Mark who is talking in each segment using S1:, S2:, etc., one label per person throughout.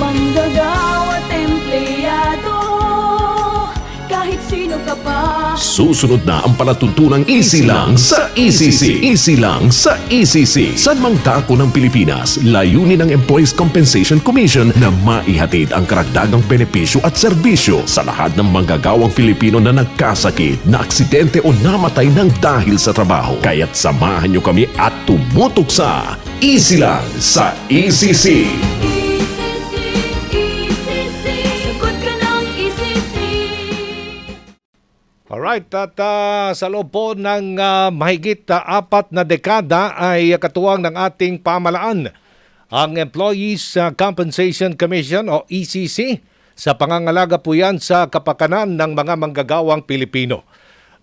S1: Manggagawa at empleyado Kahit sino ka pa
S2: Susunod na ang palatuntunang easy lang sa ECC. Easy lang sa ECC. San mang dako ng Pilipinas, layunin ng Employees Compensation Commission na maihatid ang karagdagang benepisyo at serbisyo sa lahat ng manggagawang Filipino na nagkasakit, na aksidente o namatay ng dahil sa trabaho. Kaya't samahan niyo kami at tumutok sa Easy lang sa. ECC,
S3: Alright, at ah, sa loob po ng ah, mahigit ah, apat na dekada ay katuwang ng ating pamalaan ang Employees Compensation Commission o ECC sa pangangalaga po yan sa kapakanan ng mga manggagawang Pilipino.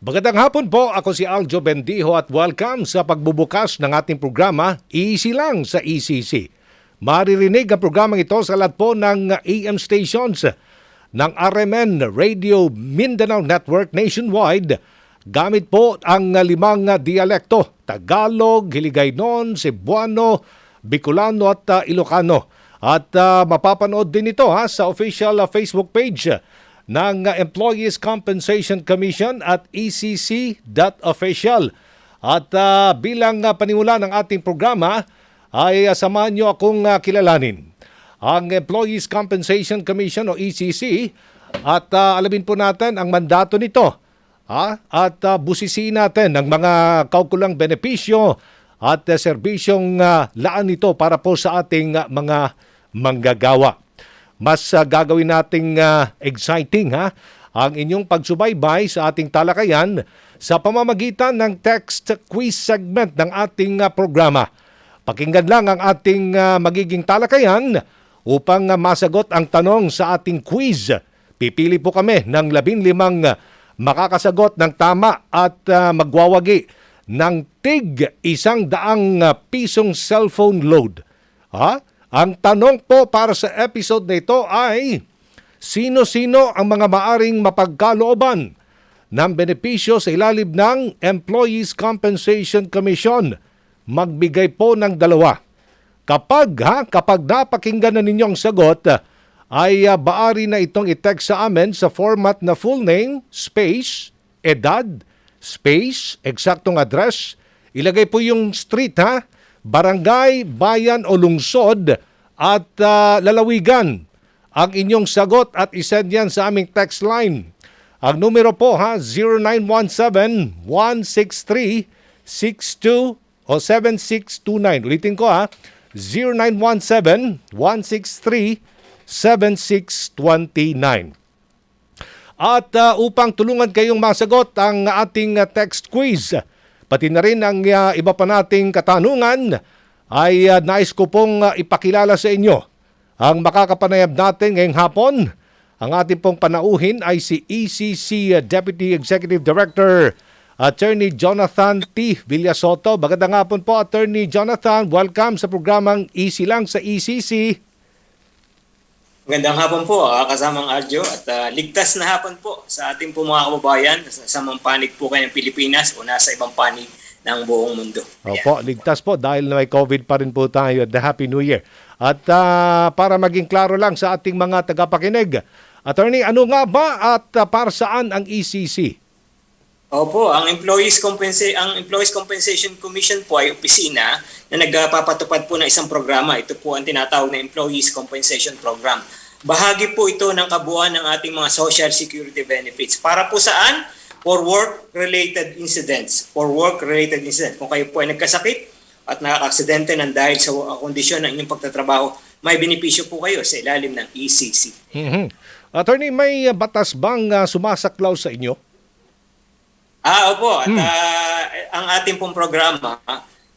S3: Magandang hapon po, ako si Aljo Bendijo at welcome sa pagbubukas ng ating programa Easy Lang sa ECC. Maririnig ang programang ito sa lahat po ng AM stations ng RMN Radio Mindanao Network nationwide gamit po ang limang dialekto, Tagalog, Hiligaynon, Cebuano, Bicolano at uh, Ilocano. At uh, mapapanood din ito ha, sa official uh, Facebook page ng uh, Employees Compensation Commission at ecc.official. At uh, bilang uh, panimula ng ating programa ay uh, samahan niyo akong uh, kilalanin ang Employees Compensation Commission o ECC at uh, alamin po natin ang mandato nito ha? at uh, busisiin natin ang mga kaukulang benepisyo at uh, serbisyong uh, laan nito para po sa ating uh, mga manggagawa. Mas uh, gagawin nating uh, exciting ha ang inyong pagsubaybay sa ating talakayan sa pamamagitan ng text quiz segment ng ating uh, programa. Pakinggan lang ang ating uh, magiging talakayan upang masagot ang tanong sa ating quiz. Pipili po kami ng labing limang uh, makakasagot ng tama at uh, magwawagi ng tig isang daang uh, pisong cellphone load. Ha? Ang tanong po para sa episode na ito ay sino-sino ang mga maaring mapagkalooban ng benepisyo sa ilalim ng Employees Compensation Commission? Magbigay po ng dalawa. Kapag ha, kapag napakinggan na ninyo ang sagot, ay uh, baari na itong i-text sa amin sa format na full name, space, edad, space, eksaktong address. Ilagay po yung street ha, barangay, bayan o lungsod at uh, lalawigan ang inyong sagot at isend yan sa aming text line. Ang numero po ha, 0917-163-62 o 7629. Ulitin ko ha, 0917-163-7629. At uh, upang tulungan kayong masagot ang ating uh, text quiz, pati na rin ang uh, iba pa nating katanungan, ay uh, nais ko pong uh, ipakilala sa inyo ang makakapanayab natin ngayong hapon. Ang ating pong panauhin ay si ECC Deputy Executive Director Attorney Jonathan T. Villasoto. Magandang hapon po, Attorney Jonathan. Welcome sa programang Easy Lang sa ECC.
S4: Magandang hapon po, ah, kasamang Arjo at ah, ligtas na hapon po sa ating po mga kababayan sa, sa mga panig po kayo ng Pilipinas o nasa ibang panig ng buong mundo. Ayan.
S3: Opo, ligtas po dahil may COVID pa rin po tayo. The Happy New Year. At ah, para maging klaro lang sa ating mga tagapakinig, Attorney, ano nga ba at ah, para saan ang ECC?
S4: Opo, ang Employees Compensa- ang Employees Compensation Commission po ay opisina na nagpapatupad po ng isang programa. Ito po ang tinatawag na Employees Compensation Program. Bahagi po ito ng kabuuan ng ating mga social security benefits. Para po saan? For work-related incidents. For work-related incidents. Kung kayo po ay nagkasakit at nakakaksidente ng dahil sa uh, kondisyon ng inyong pagtatrabaho, may benepisyo po kayo sa ilalim ng ECC.
S3: Mhm. Attorney, may batas bang ah, sumasaklaw sa inyo?
S4: Ah, opo. At ah, ang ating pong programa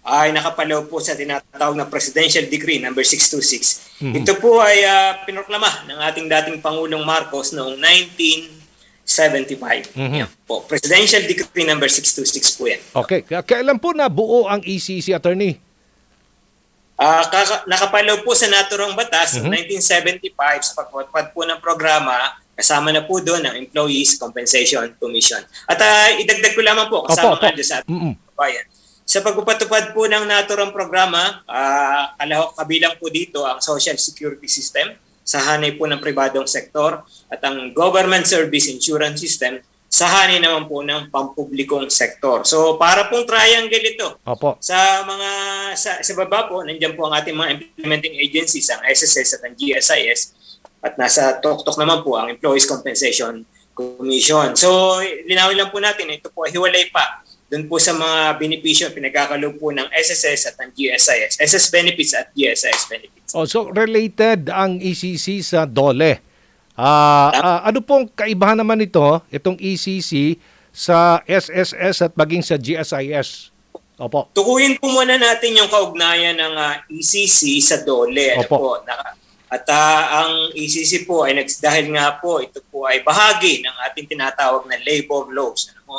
S4: ay nakapalaw po sa tinatawag na Presidential Decree number 626. Ito po ay ah, pinoklama ng ating dating Pangulong Marcos noong 1975. Yan po. Presidential Decree number 626 po yan.
S3: Okay, kailan po nabuo ang ECC, Attorney?
S4: Kaka- nakapalaw po sa naturang batas noong 1975 sa pagpapad po ng programa kasama na po doon ang Employees Compensation Commission. At ah, idagdag ko lamang po kasama
S3: Opo, opo.
S4: sa ating bayan. Sa pagpapatupad po ng naturang programa, ah, kalahok kabilang po dito ang Social Security System sa hanay po ng pribadong sektor at ang government service insurance system sa hanay naman po ng pampublikong sektor. So para pong triangle ito.
S3: Opo.
S4: Sa mga sa, sa baba po, nandiyan po ang ating mga implementing agencies, ang SSS at ang GSIS. At nasa tuktok naman po ang Employees Compensation Commission. So linawin lang po natin, ito po ay hiwalay pa doon po sa mga benepisyo pinagkakaloob po ng SSS at ang GSIS. SS benefits at GSIS benefits.
S3: Oh, so related ang ECC sa DOLE. Ah, ah, ano pong kaibahan naman ito, itong ECC sa SSS at maging sa GSIS? Opo.
S4: Tukuyin po muna natin yung kaugnayan ng ah, ECC sa DOLE. Ano
S3: Opo.
S4: po, na- at ah, ang ECC po ay nags, dahil nga po ito po ay bahagi ng ating tinatawag na labor laws. Ano po?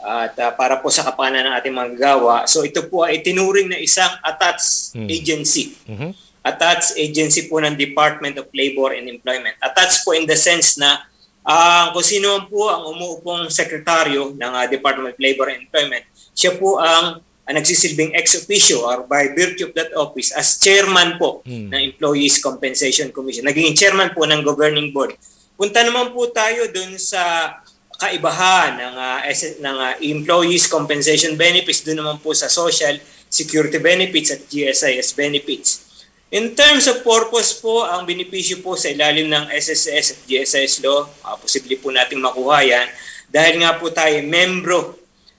S4: At ah, para po sa kapakanan ng ating mga gawa. So ito po ay tinuring na isang attached
S3: Hmm.
S4: agency.
S3: Mhm.
S4: Attached agency po ng Department of Labor and Employment. Attached po in the sense na ah, kung sino po ang umuupong sekretaryo ng ah, Department of Labor and Employment, siya po ang ang nagsisilbing ex officio or by virtue of that office as chairman po
S3: Hmm.
S4: ng Employees Compensation Commission. Naging chairman po ng governing board. Punta naman po tayo dun sa kaibahan ng S- ng ah, Employees Compensation Benefits doon naman po sa Social Security Benefits at GSIS Benefits. In terms of purpose po, ang benepisyo po sa ilalim ng SSS at GSIS law, uh, posible po nating makuha yan dahil nga po tayo membro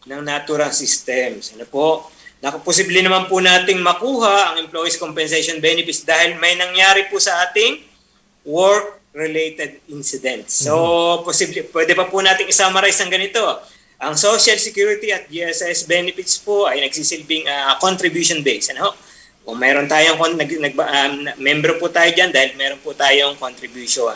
S4: ng natural systems. Ano po? Nakaposible naman po nating makuha ang employees compensation benefits dahil may nangyari po sa ating work-related incidents. So, posible, pwede pa po nating isummarize ng ganito. Ang Social Security at GSS benefits po ay nagsisilbing ah, contribution base. Ano? Kung meron tayong nag, nag, um, member po tayo dyan dahil meron po tayong contribution.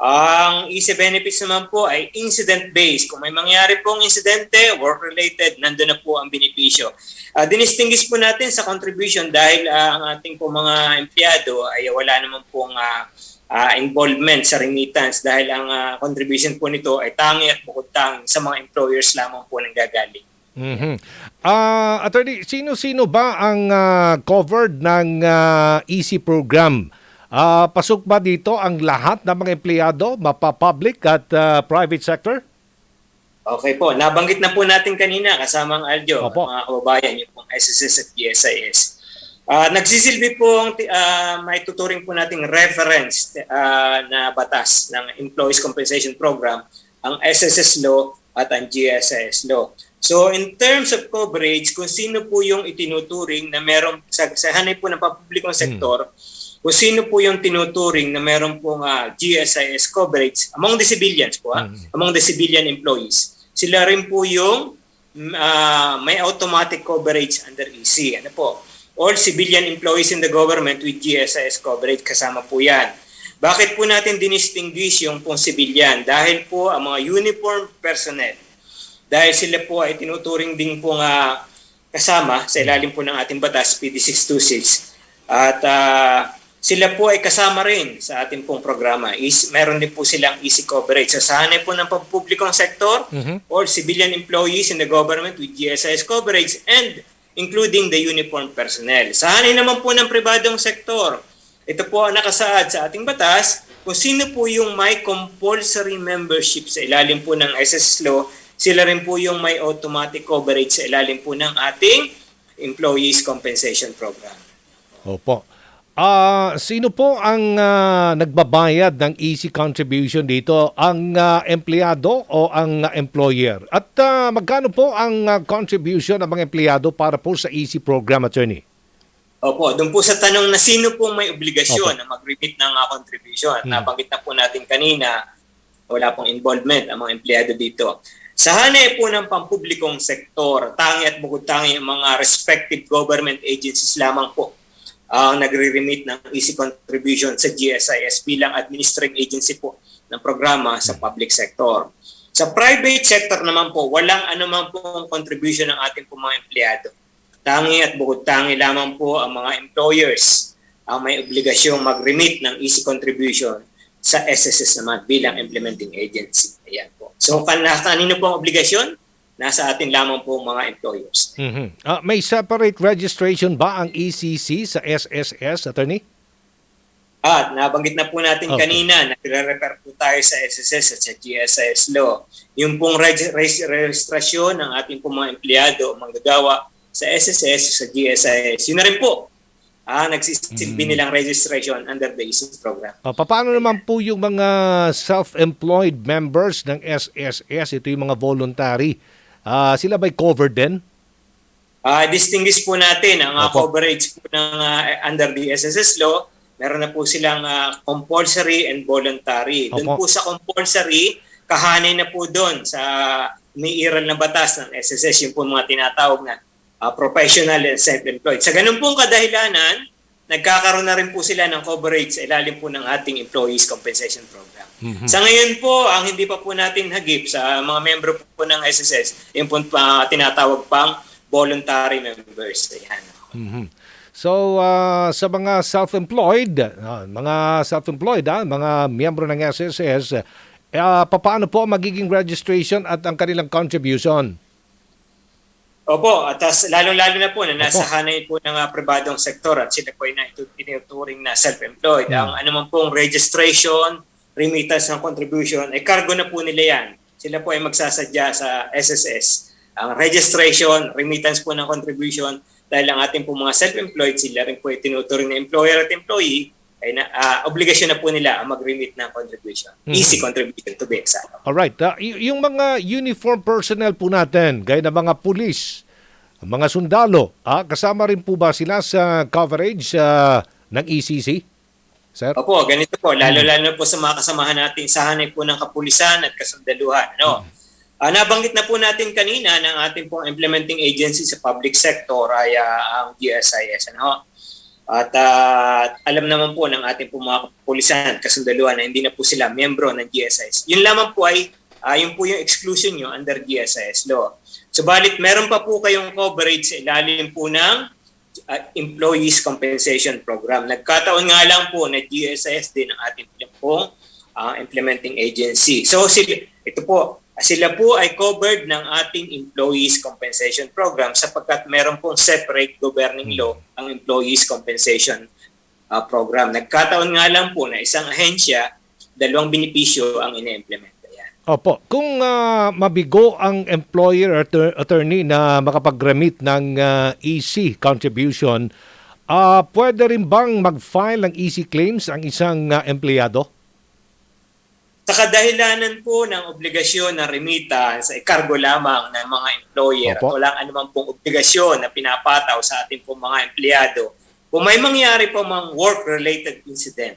S4: Ang easy benefits naman po ay incident-based. Kung may mangyari pong insidente, work-related, nandun na po ang benepisyo. Uh, dinistinguish po natin sa contribution dahil ah, ang ating po mga empleyado ay wala naman pong ah, ah, involvement sa remittance dahil ang ah, contribution po nito ay tangi at bukod tangi sa mga employers lamang po nang gagaling.
S3: Mhm. Ah, attorney, sino-sino ba ang ah, covered ng ah, EC program? Ah, pasok ba dito ang lahat ng mga empleyado, mapa-public at ah, private sector?
S4: Okay po, nabanggit na po natin kanina kasama ang Aljo,
S3: Opo.
S4: mga kababayan, yung pong SSS at GSIS. Ah, nagsisilbi po ang ah, may tuturing po nating reference ah, na batas ng Employees Compensation Program, ang SSS law at ang GSIS law. So in terms of coverage, kung sino po yung itinuturing na meron sa, sa hanay po ng papublikong sektor, kung sino po yung tinuturing na meron pong ah, GSIS coverage among the civilians po, ah, among the civilian employees, sila rin po yung ah, may automatic coverage under EC. Ano po? All civilian employees in the government with GSIS coverage kasama po yan. Bakit po natin dinistinguish yung pong civilian? Dahil po ang mga uniform personnel, dahil sila po ay tinuturing din po nga kasama sa ilalim po ng ating batas, PD 626. At ah, sila po ay kasama rin sa ating pong programa. Is, meron din po silang easy coverage. So sa hanay po ng pampublikong sektor,
S3: Mhm.
S4: or civilian employees in the government with GSIS coverage and including the uniform personnel. Sa hanay naman po ng pribadong sektor, ito po ang nakasaad sa ating batas kung sino po yung may compulsory membership sa ilalim po ng SS law, sila rin po yung may automatic coverage sa ilalim po ng ating Employees Compensation Program.
S3: Opo. Ah, sino po ang ah, nagbabayad ng easy contribution dito? Ang ah, empleyado o ang ah, employer? At ah, magkano po ang ah, contribution ng mga empleyado para po sa easy program, attorney?
S4: Opo, doon po sa tanong na sino po may obligasyon
S3: Opo.
S4: na mag-remit ng uh, contribution.
S3: Hmm.
S4: Nabanggit na po natin kanina, wala pong involvement ang mga empleyado dito. Sa hanay po ng pampublikong sektor, tangi at bukod tangi ang mga respective government agencies lamang po ang nagre-remit ng easy contribution sa GSIS bilang administrative agency po ng programa sa public sector. Sa private sector naman po, walang anuman pong contribution ng ating po mga empleyado. Tangi at bukod tangi lamang po ang mga employers ang may obligasyong mag-remit ng easy contribution sa SSS naman bilang implementing agency. Ayan po. So, kan kanino po ang obligasyon? Nasa atin lamang po mga employers.
S3: Mhm. Ah, may separate registration ba ang ECC sa SSS, attorney?
S4: At nabanggit na po natin
S3: Okay.
S4: kanina, nagre-refer po tayo sa SSS at sa GSIS law. Yung pong reg- res- registrasyon ng ating pong mga empleyado o manggagawa sa SSS sa GSIS. Yun na rin po. Ah, nagsisilbi
S3: Mm.
S4: nilang registration under the ISIS program.
S3: O, paano naman po yung mga self-employed members ng SSS? Ito yung mga voluntary. Ah, sila ba'y covered din?
S4: Ah, distinguish po natin ang
S3: Opo.
S4: coverage po ng ah, under the SSS law. Meron na po silang ah, compulsory and voluntary. Doon po sa compulsory, kahanay na po doon sa niiral na batas ng SSS, yung po mga tinatawag na ah, professional and self-employed. Sa ganun pong kadahilanan, nagkakaroon na rin po sila ng coverage sa ilalim po ng ating Employees Compensation Program. Sa ngayon po, ang hindi pa po natin hagip sa mga membro po ng SSS, yung po pa, tinatawag pang voluntary members. Ayan.
S3: Mhm. So, ah, sa mga self-employed, ah, mga self-employed, ah, mga miyembro ng SSS, ah, paano po magiging registration at ang kanilang contribution?
S4: Opo, at lalong-lalo na po na nasa
S3: Opo.
S4: hanay po ng uh, pribadong sektor at sila po ay na ito tinuturing na self-employed. Ang ano man pong registration, remittance ng contribution, ay cargo na po nila yan. Sila po ay magsasadya sa SSS. Ang registration, remittance po ng contribution, dahil ang ating po mga self-employed, sila rin po ay tinuturing na employer at employee, ay na, ah, obligasyon na po nila ang mag-remit ng contribution. Easy contribution to be exact.
S3: Alright, ah, y- yung mga uniform personnel po natin, gaya ng mga pulis, mga sundalo, ah, kasama rin po ba sila sa coverage ah, ng ECC? Sir?
S4: Opo, ganito po. Lalo-lalo po sa mga kasamahan natin sa hanay po ng kapulisan at kasundaluhan. Ano? Ah, nabanggit na po natin kanina ng ating pong implementing agency sa public sector ay ah, ang GSIS. Ano? At ah, alam naman po ng ating pong mga kapulisan kasundaluhan na hindi na po sila membro ng GSIS. Yun lamang po ay ah, yun po yung exclusion nyo under GSIS law. Subalit meron pa po kayong coverage sa ilalim po ng uh, Employees Compensation Program. Nagkataon nga lang po na GSIS din ang ating pong uh, implementing agency. So sila, ito po, sila po ay covered ng ating Employees Compensation Program sapagkat meron pong separate governing law ang Employees Compensation uh, Program. Nagkataon nga lang po na isang ahensya, dalawang benepisyo ang ine-implement.
S3: Opo. Kung ah, mabigo ang employer attor- attorney na makapag-remit ng ah, EC contribution, ah, pwede rin bang mag-file ng EC claims ang isang ah, empleyado?
S4: Sa kadahilanan po ng obligasyon ng remittance ay cargo lamang ng mga employer
S3: Opo.
S4: at walang anumang pong obligasyon na pinapataw sa ating pong mga empleyado. Kung may mangyari po mga work-related incident,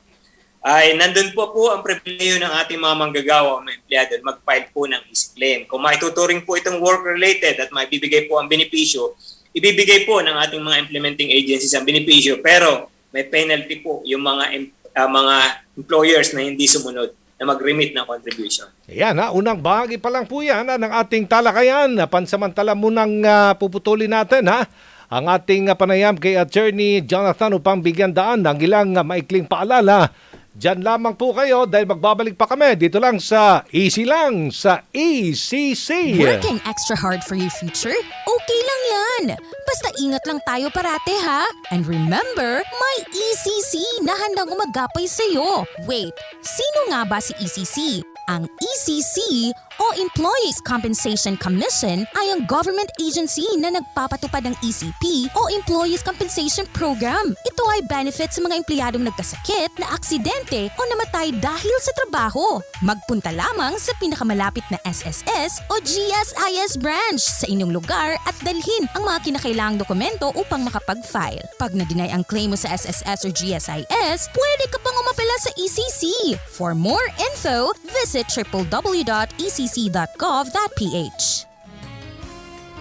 S4: ay nandun po po ang pribileyo ng ating mga manggagawa o mga empleyado mag-file po ng claim. Kung maituturing po itong work-related at may bibigay po ang benepisyo, ibibigay po ng ating mga implementing agencies ang benepisyo pero may penalty po yung mga em- ah, mga employers na hindi sumunod na mag-remit ng contribution.
S3: Ayan ha, unang bahagi pa lang po yan ha, ng ating talakayan. Pansamantala munang ah, puputulin natin ha ang ating ah, panayam kay Attorney Jonathan upang bigyan daan ng ilang ah, maikling paalala. Diyan lamang po kayo dahil magbabalik pa kami dito lang sa Easy Lang sa ECC.
S5: Working extra hard for your future? Okay lang yan. Basta ingat lang tayo parate ha. And remember, may ECC na handang umagapay sa'yo. Wait, sino nga ba si ECC? Ang ECC o Employees Compensation Commission ay ang government agency na nagpapatupad ng ECP o Employees Compensation Program. Ito ay benefit sa mga empleyadong nagkasakit, na aksidente o namatay dahil sa trabaho. Magpunta lamang sa pinakamalapit na SSS o GSIS branch sa inyong lugar at dalhin ang mga kinakailangang dokumento upang makapag-file. Pag na-deny ang claim mo sa SSS or GSIS, pwede ka pang umapela sa ECC. For more info, visit www.ecc.gov.ph.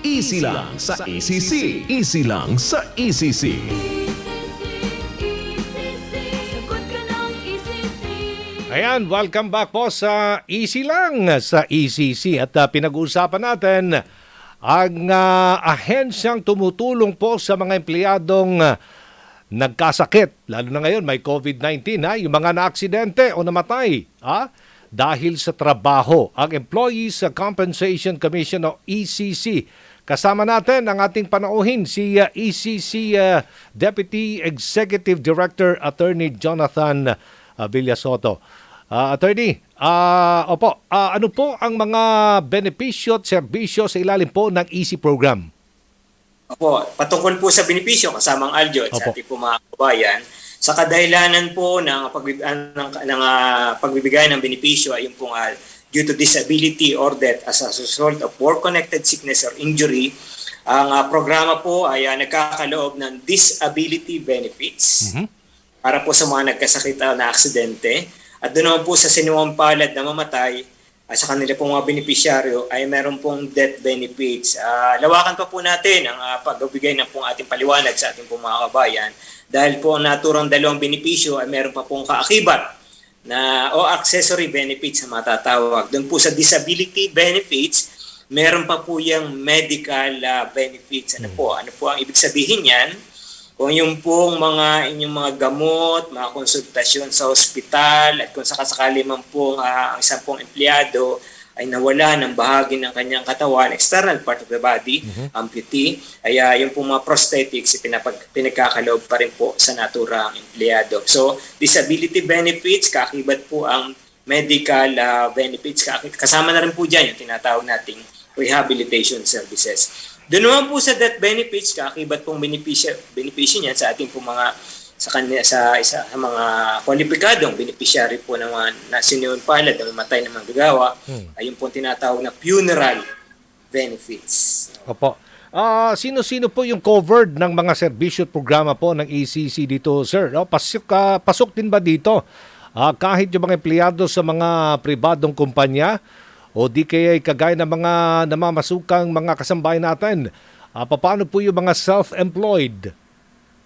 S2: Easy lang sa ECC. Easy lang sa ECC.
S3: Ayan, welcome back po sa Easy Lang sa ECC at ah, pinag-uusapan natin ang ah, ahensyang tumutulong po sa mga empleyadong ah, nagkasakit. Lalo na ngayon may COVID-19 ha, yung mga naaksidente o namatay ha, dahil sa trabaho. Ang Employees Compensation Commission o ECC Kasama natin ang ating panauhin si uh, ECC uh, Deputy Executive Director Attorney Jonathan uh, Villasoto. Uh, attorney, ah, opo, ah, ano po ang mga benepisyo at serbisyo sa ilalim po ng EC program?
S4: Opo, patungkol po sa benepisyo kasamang Aljo at sa ating po mga kabayan, sa kadahilanan po ng, pagbib- ah, ng, ng ah, pagbibigay ng benepisyo ay yung pong ah, due to disability or death as a result of work-connected sickness or injury, ang ah, programa po ay ah, nagkakaloob ng disability benefits para po sa mga nagkasakit na aksidente. At doon naman po sa sinuwang palad na mamatay, at sa kanila pong mga benepisyaryo ay meron pong death benefits. Ah, lawakan pa po natin ang uh, pagbibigay ng pong ating paliwanag sa ating pong mga kabayan dahil po ang naturang dalawang benepisyo ay meron pa pong kaakibat na o accessory benefits na matatawag. Doon po sa disability benefits, meron pa po yung medical ah, benefits. Ano po? Ano po ang ibig sabihin niyan? Kung yung pong mga inyong mga gamot, mga konsultasyon sa ospital at kung sakasakali man pong ah, ang isang pong empleyado ay nawala ng bahagi ng kanyang katawan, external part of the body, amputee, ay ah, yung pong mga prosthetics, pinapag, pinagkakaloob pa rin po sa naturang empleyado. So, disability benefits, kakibat po ang medical ah, benefits, kasama na rin po dyan yung tinatawag nating rehabilitation services. Doon naman po sa death benefits, kakibat pong benepisyo, benepisyo niyan sa ating po mga sa kanya sa isa sa mga kwalipikadong beneficiary po ng mga na sinuon palad na mamatay ng manggagawa ay yung po tinatawag na funeral benefits.
S3: Opo. Ah, sino-sino po yung covered ng mga serbisyo at programa po ng ECC dito, sir? No, pasok, ah, pasok din ba dito? Ah, kahit yung mga empleyado sa mga pribadong kumpanya o di kaya kagaya ng mga namamasukang mga kasambahay natin, ah, paano po yung mga self-employed?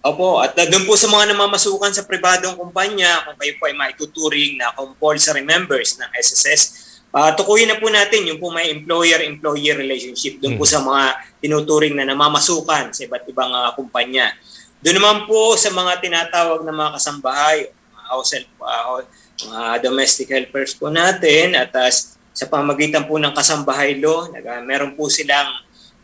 S4: Opo, at uh, doon po sa mga namamasukan sa pribadong kumpanya, kung kayo po ay maituturing na compulsory members ng SSS, uh, tukuyin na po natin yung po may employer-employee relationship doon po sa mga tinuturing na namamasukan sa iba't ibang uh, kumpanya. Doon naman po sa mga tinatawag na mga kasambahay, mga house help, uh, mga domestic helpers po natin at uh, sa pamagitan po ng kasambahay law, uh, meron po silang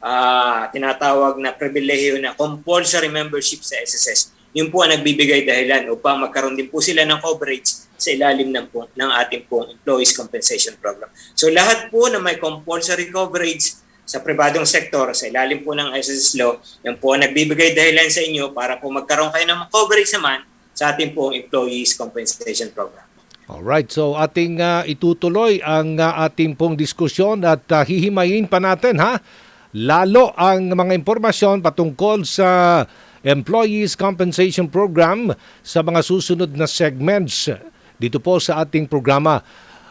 S4: ah, tinatawag na pribilehiyo na compulsory membership sa SSS. Yun po ang nagbibigay dahilan upang magkaroon din po sila ng coverage sa ilalim ng, po, ng ating pong Employees Compensation Program. So lahat po na may compulsory coverage sa pribadong sektor, sa ilalim po ng SSS law, yan po ang nagbibigay dahilan sa inyo para po magkaroon kayo ng coverage naman sa ating pong Employees Compensation Program.
S3: Alright, so ating ah, itutuloy ang ah, ating pong diskusyon at ah, hihimayin pa natin ha. Lalo ang mga impormasyon patungkol sa Employees Compensation Program sa mga susunod na segments dito po sa ating programa.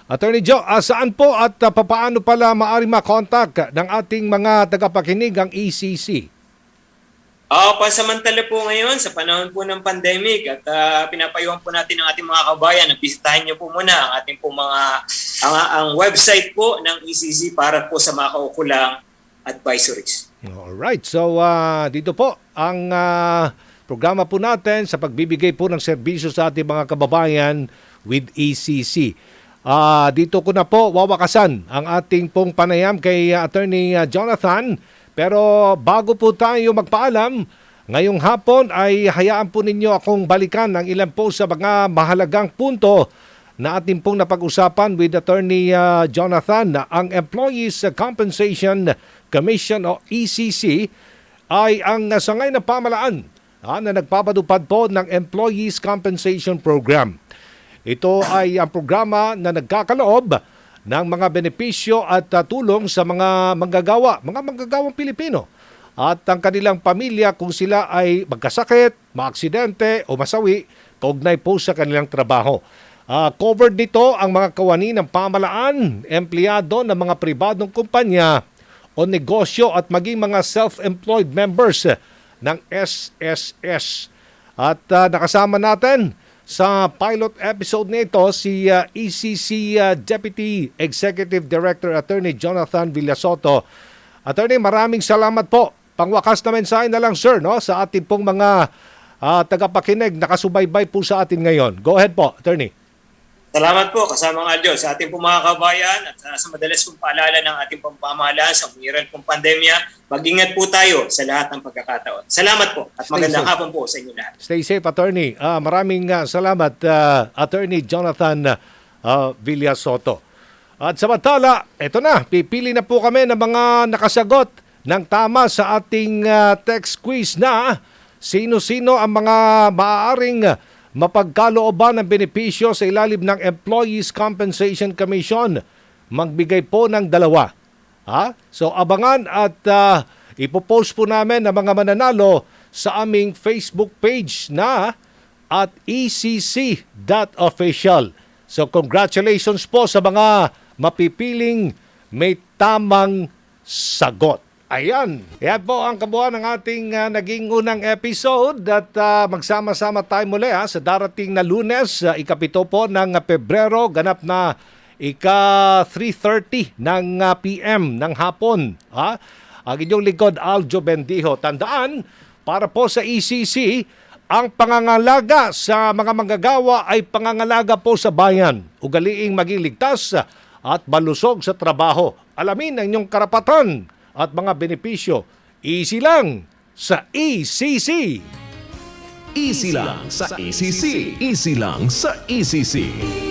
S3: Attorney Joe, ah, saan po at ah, papaano pala maaari makontak ng ating mga tagapakinig ang ECC?
S4: Ah, pansamantala po ngayon sa panahon po ng pandemic at ah, pinapayuhan po natin ang ating mga kabayan na bisitahin niyo po muna ang ating po mga ang, ang website po ng ECC para po sa mga kaukulang advisories.
S3: Alright, so ah, dito po ang ah, programa po natin sa pagbibigay po ng serbisyo sa ating mga kababayan with ECC. Ah, dito ko na po wawakasan ang ating pong panayam kay ah, Attorney ah, Jonathan. Pero bago po tayo magpaalam, ngayong hapon ay hayaan po ninyo akong balikan ng ilan po sa mga mahalagang punto na ating pong napag-usapan with Attorney uh, Jonathan na ang Employees Compensation Commission o ECC ay ang nasangay na pamalaan ah, na nagpapadupad po ng Employees Compensation Program. Ito ay ang programa na nagkakaloob ng mga benepisyo at uh, tulong sa mga manggagawa, mga manggagawang Pilipino at ang kanilang pamilya kung sila ay magkasakit, maaksidente o masawi kaugnay po sa kanilang trabaho. Ah, covered dito ang mga kawani ng pamalaan, empleyado ng mga pribadong kumpanya o negosyo at maging mga self-employed members ng SSS. At ah, nakasama natin sa pilot episode nito si ah, ECC ah, Deputy Executive Director Attorney Jonathan Villasoto. Attorney, maraming salamat po. Pangwakas na mensahe na lang sir no sa ating pong mga ah, tagapakinig nakasubaybay po sa atin ngayon. Go ahead po, Attorney.
S4: Salamat po kasama nga Diyos sa ating mga kabayan at uh, sa madalas pong paalala ng ating pamamahalaan sa umiral pong pandemya. Mag-ingat po tayo sa lahat ng pagkakataon. Salamat po at
S3: Stay
S4: magandang
S3: safe.
S4: hapon po sa inyo lahat.
S3: Stay safe, attorney. Ah, maraming ah, salamat, ah, attorney Jonathan uh, Villasoto. At samantala, eto na, pipili na po kami ng mga nakasagot ng tama sa ating ah, text quiz na sino-sino ang mga maaaring mapagkalooban ng benepisyo sa ilalim ng Employees Compensation Commission. Magbigay po ng dalawa. Ha? So abangan at ah, ipopost po namin ang mga mananalo sa aming Facebook page na at ecc.official. So congratulations po sa mga mapipiling may tamang sagot. Ayan. Yan po ang kabuuan ng ating ah, naging unang episode at ah, magsama-sama tayo muli ha, sa darating na lunes, ah, ikapito po ng ah, Pebrero, ganap na ika 3.30 ng ah, PM ng hapon. Ha? Ang inyong lingkod, Aljo Bendijo. Tandaan, para po sa ECC, ang pangangalaga sa mga manggagawa ay pangangalaga po sa bayan. Ugaliing maging ligtas at malusog sa trabaho. Alamin ang inyong karapatan at mga benepisyo. Easy lang sa E ECC.
S2: Easy lang sa ECC. Easy lang sa ECC.